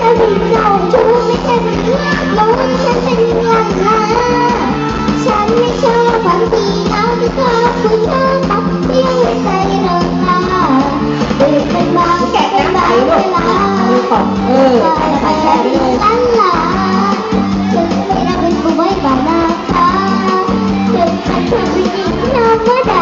ถ้าถึงเราจะไม่ใช่เพื่อนแล้ววัฉันเป็นยังไงล่ะฉันไม่ชอบความที่เขาจะชอบคุณชอบตัดเลี้ยงไว้ใจเราค่ะตื่นไปบางแกะน้ำไหลเลาเออแต่แค่ที่ล้านจนไม่ได้เป็นผู้ไว้บานาค่ะจนฉันถูกยิงน้ำมาด่า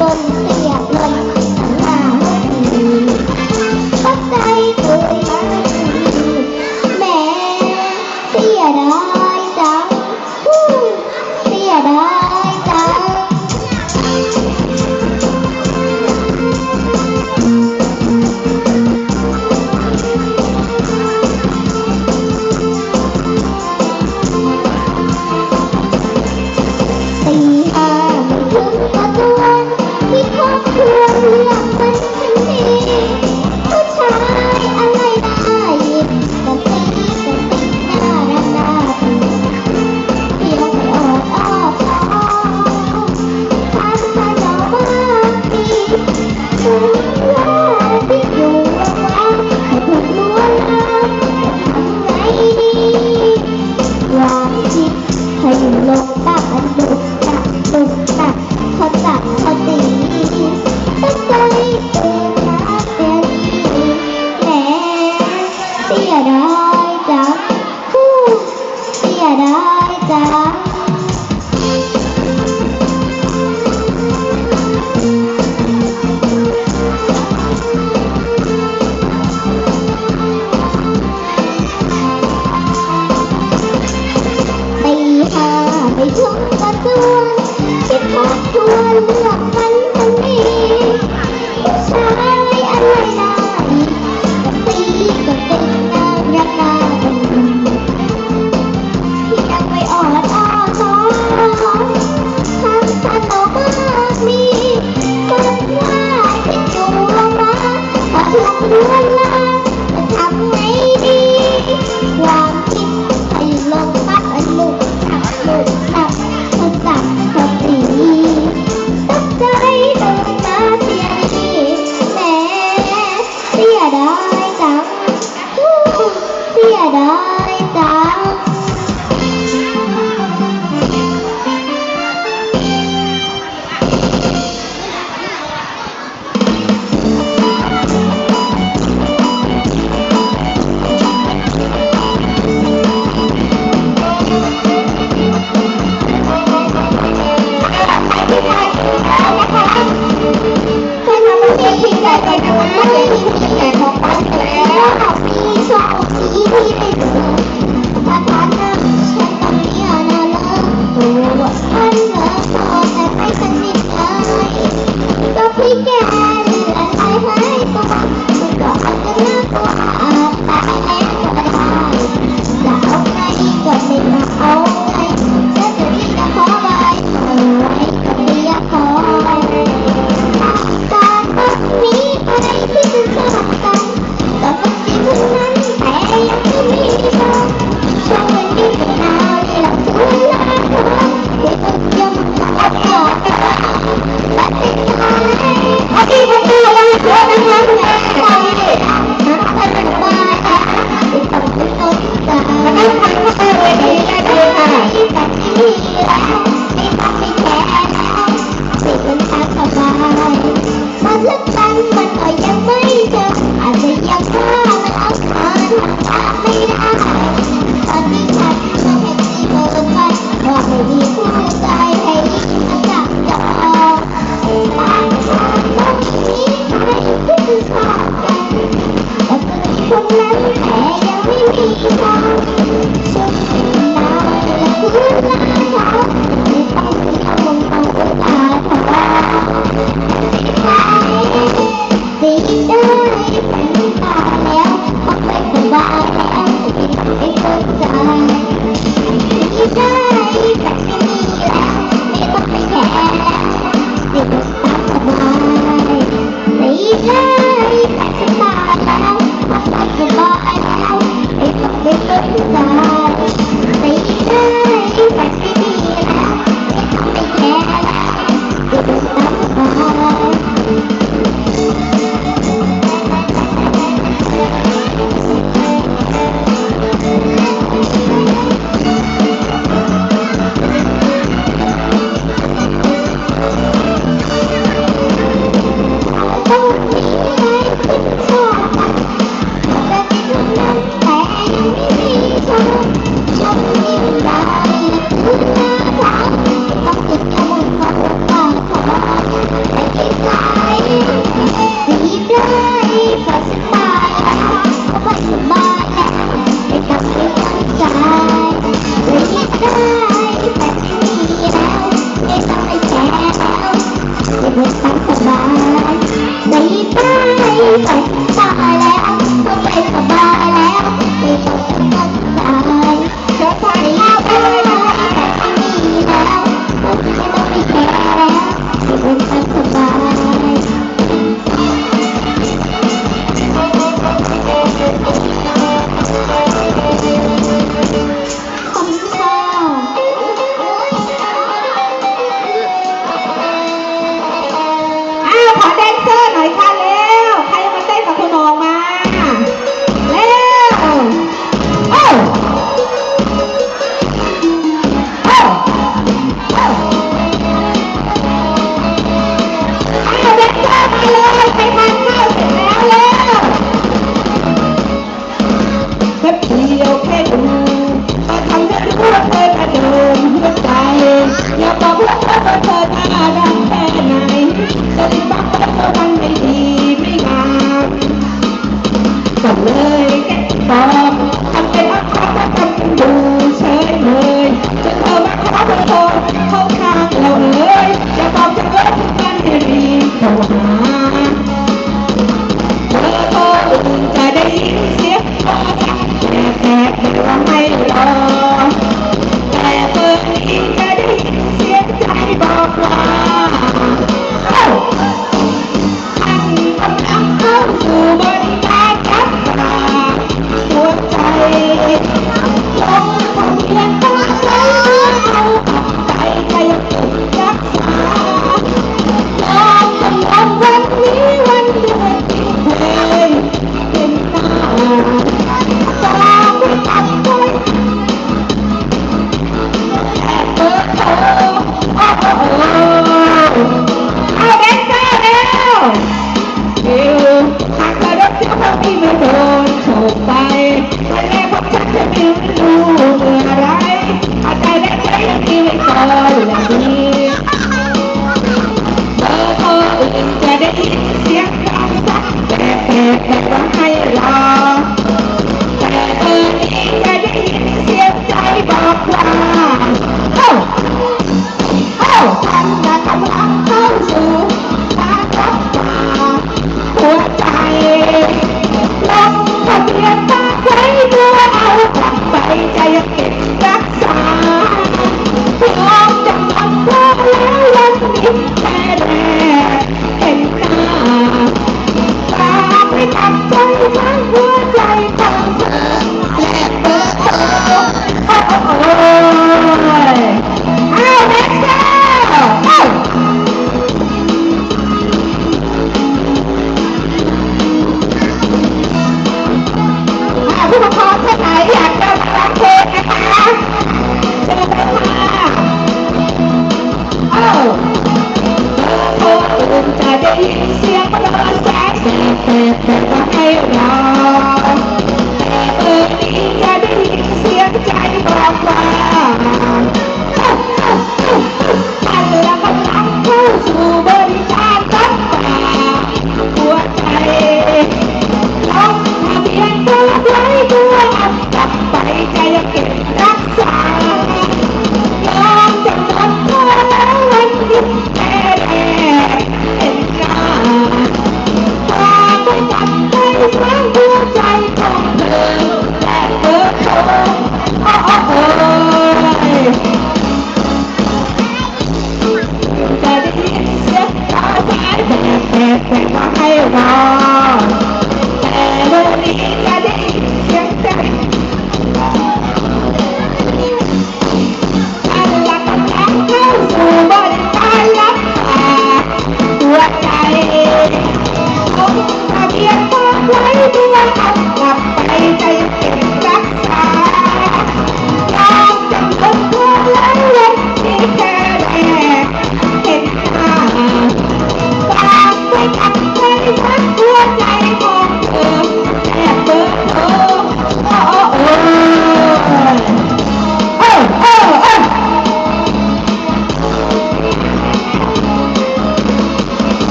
ต้อ ได้จ้าไปทุ่งกระตวนคิดทบทวนเรื่อง สบายปมาเลือกตั้งมันก็ยังไม่ได้